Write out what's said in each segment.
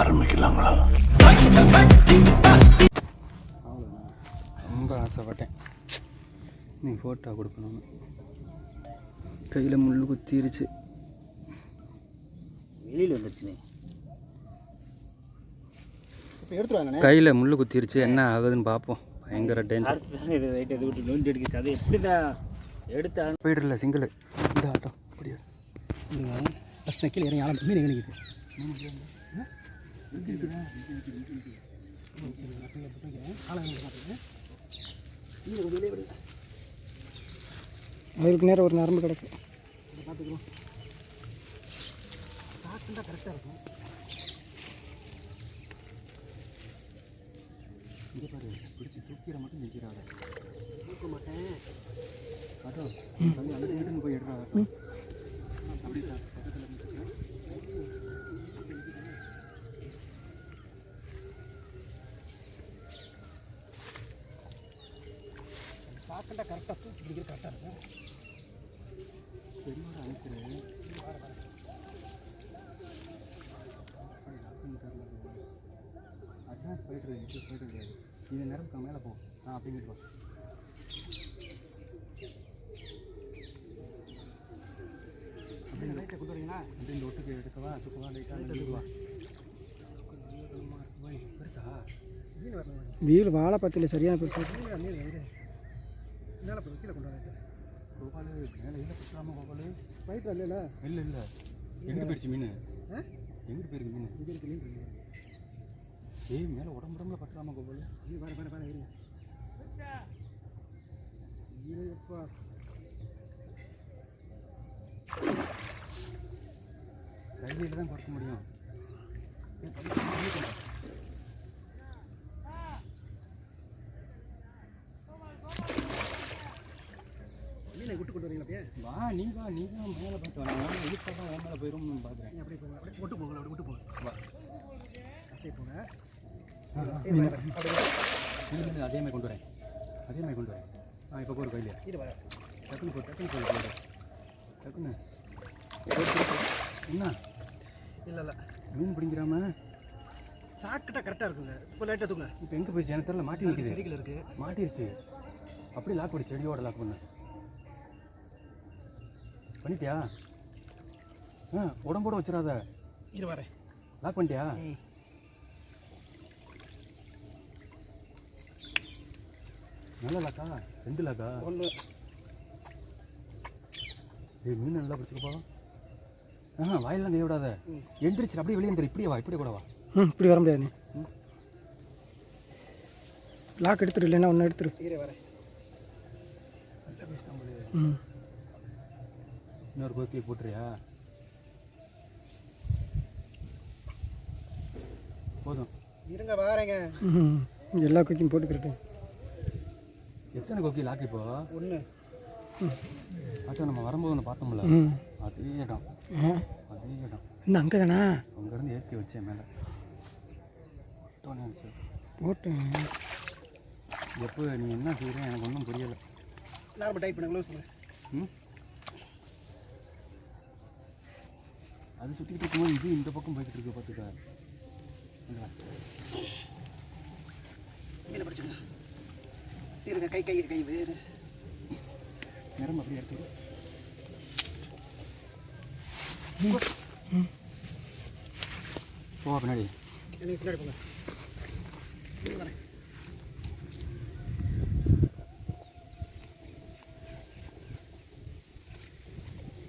ஆரம்பிக்கலாங்களா? ரொம்ப ஆசைப்பட்டேன். நீ ஃபோட்டோ கொடுக்கணும்னு. கையில் முள் குத்திருச்சு. வெளியில் வந்துருச்சுனே கையில் முள் குத்திருச்சு. என்ன ஆகுதுன்னு பார்ப்போம் பயங்கர டேஞ்சர் நோண்டி அடிக்குச்சு. அது எப்படி தான் எடுத்தா போயிடல சிங்கிள் இந்த ஆட்டம். அப்படியே ஃபஸ்ட் கீழே இறங்கி ஆரம்பி மீன் எங்கே நிற்குது அதுக்கு நேரம் ஒரு நரம்பு கிடக்கு. பார்த்துக்கலாம் கரெக்டாக இருக்கும் இங்கே பாரு பிடிச்சி தூக்கிற மட்டும் நிற்கிறாங்க தூக்க மாட்டேன் அதோ தம்பி அந்த சைடுன்னு போய் எடுறா காட்டுண்டா கரெக்டாக தூக்கி பிடிக்கிற கரெக்டாக இருக்கும். பெரியவரை அனுப்பிச்சிரு அட்வான்ஸ் போயிட்டு இது போயிட்டு இருக்காது இந்த நேரத்துக்கு மேலே போ. ஆ அப்படிங்கிட்டு போ அப்படின்னு லைட்டை அப்படியே இந்த ஒட்டுக்கு எடுக்கவா தூக்கவா லைட்டாக எடுக்கவா வீல் வாழை பத்தில சரியான பெருசு மீன் மீன் இரு மேலே போய் கீழே கொண்டு வரேன் கோபாலு மேலே இல்லை குத்தாம கோபாலு போயிட்டு இல்லைல்ல இல்லை இல்லை எங்கே போயிடுச்சு மீன்? எங்கே எங்கிட்டு போயிருக்கு மீன் இங்கே இருக்கு மீன் ஏய் மேலே உடம்பு உடம்புல பற்றாம கோபாலு இது பாரு பாரு பாரு இருங்க இருப்பா கையில் தான் குறைக்க முடியும் விட்டு கொண்டு வரீங்களா அப்படியே? வா நீ வா நீ தான் மேலே பார்த்து வா நான் இழுப்பா தான் என் மேலே போயிடும்னு பார்க்குறேன் அப்படியே போங்க அப்படியே விட்டு போங்க அப்படி விட்டு போங்க வா. அப்படியே போங்க அதே மாதிரி கொண்டு வரேன். அதே மாதிரி கொண்டு வரேன். ஆ இப்போ போகிற கையில். டக்குன்னு போ டக்குன்னு போய் டக்குன்னு. என்ன? இல்லை இல்லை. மீன் பிடிங்கிறாம? சாக்கிட்டா கரெக்டாக இருக்குங்க. இப்போ லைட்டாக தூங்க இப்போ எங்கே போயிடுச்சு எனக்கு தெரியல மாட்டி செடிகள் இருக்குது மாட்டிருச்சு. அப்படியே லாக் பண்ணி செடியோட லாக் பண்ணு. பண்ணிட்டியா? ஆ உடம்போட வச்சிடாத. இரு வரேன். லாக் பண்ணிட்டியா? நல்ல லாக்கா ரெண்டு லாக்கா ஒன்று ஏய் மீன் நல்லா பிடிச்சிருப்பா ஆ வாயெல்லாம் கை விடாத. எந்திரிச்சு அப்படியே வெளியே வந்துரு இப்படியே வா இப்படியே கூட வா. ம் இப்படி வர முடியாது நீ. லாக் எடுத்துரு இல்லைன்னா ஒன்று எடுத்துரு. இரு வரேன். ம். இன்னொரு கோத்தியை போட்டுறியா? போதும். இருங்க வாரேங்க. எல்லா குக்கியும் போட்டுக்கிட்டு எத்தனை கோக்கி லாக் இப்போ? ஒன்று ஆட்டோ நம்ம வரும்போது ஒன்று பார்த்தோம்ல. அதே இடம். அதே இடம். இன்னும் அங்கே தானா அங்கேருந்து ஏற்றி வச்சேன் மேலே. போட்டு எப்போ நீ என்ன செய்கிறேன் எனக்கு ஒன்றும் புரியலை. நார்மல் டைப் பண்ணுங்க க்ளோஸ் பண்ணு. ம்? அது சுற்றிக்கிட்டு இருக்கும்போது இது இந்த பக்கம் போய்கிட்டு இருக்கு பார்த்துக்க. இங்க வா. மீனை பிடிச்சிக்கங்க இருங்க கை கை கை வேறு. நிறம் அப்படியே எடுத்து போ பின்னாடி. பின்னாடி போங்க. வரேன்.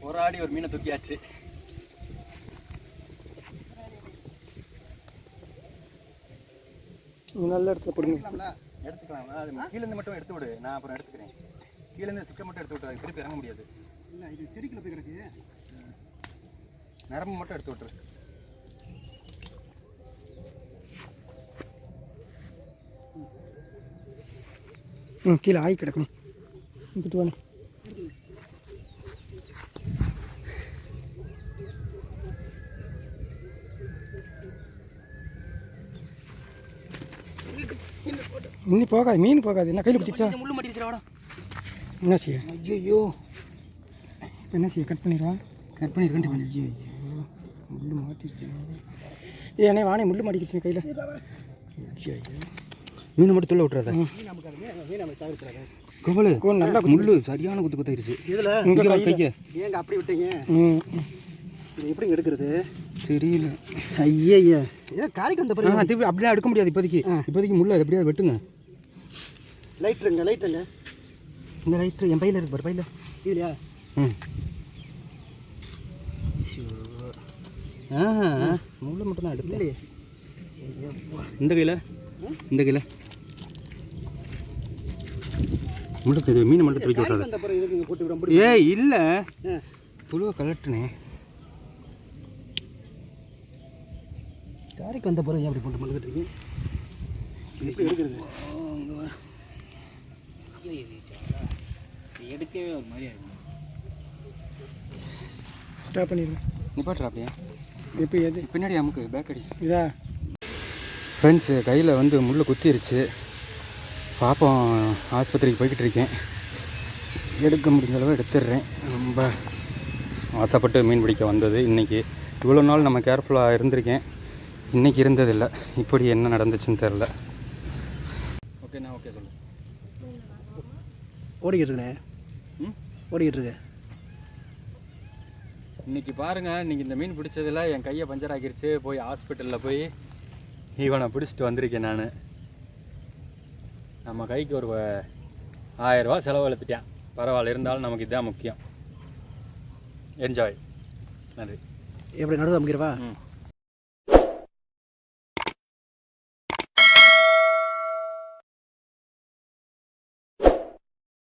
ஒரு ஆடி ஒரு மீனை தூக்கியாச்சு. நல்ல இடத்துல போடுங்க இருக்கலாம்ல எடுத்துக்கலாம் அது கீழேருந்து மட்டும் எடுத்து விடு. நான் அப்புறம் எடுத்துக்கிறேன். கீழேருந்து சிக்க மட்டும் எடுத்து விட்டு அது திருப்பி இறங்க முடியாது. இல்லை இது செடிக்குள்ள போய் கிடக்கு. நரம்பு மட்டும் எடுத்து விட்டுரு. ம் கீழே ஆகி கிடக்கணும் இங்கிட்டு வாங்க இன்னும் போகாது மீன் போகாது. என்ன கையில் பிடிச்சா முள்ளு மாட்டிருச்சு வாடா. என்ன செய்ய? ஐயோ என்ன செய்ய கட் பண்ணிடுவா? கட் பண்ணி. கண்டி ஐயோ முள்ளு மாட்டிருச்சு. ஏ அண்ணே வானே முள்ளு மாட்டிக்கிச்சு கையில். மீனை மட்டும் துள்ள விட்டுறாத. கவலை. நல்லா முள்ளு சரியான குத்து குத்தாயிருச்சு. இதில் இங்க. கையை. ஏங்க அப்படி விட்டீங்க? ம். இது எப்படி எடுக்கிறது? தெரியல. ஐயா ஐயா ஏதோ காரிக்கு வந்த பிறகு? திருப்பி அப்படியே எடுக்க முடியாது இப்போதைக்கு. இப்போதைக்கு முள்ள எப்படியா வெட்டுங்க. லைட்ருங்க லைட்ருங்க இந்த லைட்ரு என் பையில் இருக்கு பாரு பையில். இதுலையா ம். ஆ முள்ள மட்டும் தான் எடுக்கல இல்லையே. இந்த கையில் இந்த கையில். முள்ளு இது மீனை மட்டும் தூக்கி காரிக்கு விட்றாத வந்த பிறகு இதுக்கு இங்கே போட்டு விட முடியும்? ஏய் இல்லை. புழுவை கலட்டுனே காரிக்கு வந்த பிறகு ஏன் அப்படி போட்டு மழுக்கிட்டு இது எப்படி எடுக்கிறது எடுக்கவே ஒரு மாதிரியா இருக்கு ஸ்டாப் பண்ணிடுங்க. நிப்பாட்டுறா அப்படியே எப்போ எது? பின்னாடி அமுக்கு பேக் அடி. இதா? ஃப்ரெண்ட்ஸு கையில் வந்து முள் குத்திருச்சு. பாப்போம் ஆஸ்பத்திரிக்கு போய்கிட்டு இருக்கேன். எடுக்க முடிஞ்ச அளவு எடுத்துடுறேன். ரொம்ப ஆசைப்பட்டு மீன் பிடிக்க வந்தது இன்றைக்கி இவ்வளோ நாள் நம்ம கேர்ஃபுல்லாக இருந்திருக்கேன். இன்றைக்கி இருந்ததில்லை. இப்படி என்ன நடந்துச்சுன்னு தெரில ஓகேண்ணா ஓகே சொல்லு ஓடிக்கிட்டு ம்? ஓடிக்கிட்டு இருக்கு இன்றைக்கி பாருங்கள் இன்றைக்கி இந்த மீன் பிடிச்சதில் என் கையை பஞ்சர் ஆக்கிருச்சு போய் ஹாஸ்பிட்டலில் போய் இவனை பிடிச்சிட்டு வந்திருக்கேன் நான். நம்ம கைக்கு ஒரு ஆயரூவா செலவு எழுத்துட்டேன் பரவாயில்ல இருந்தாலும் நமக்கு இதுதான் முக்கியம். என்ஜாய் நன்றி. எப்படி நடுவு அமைக்கிறவா ம்.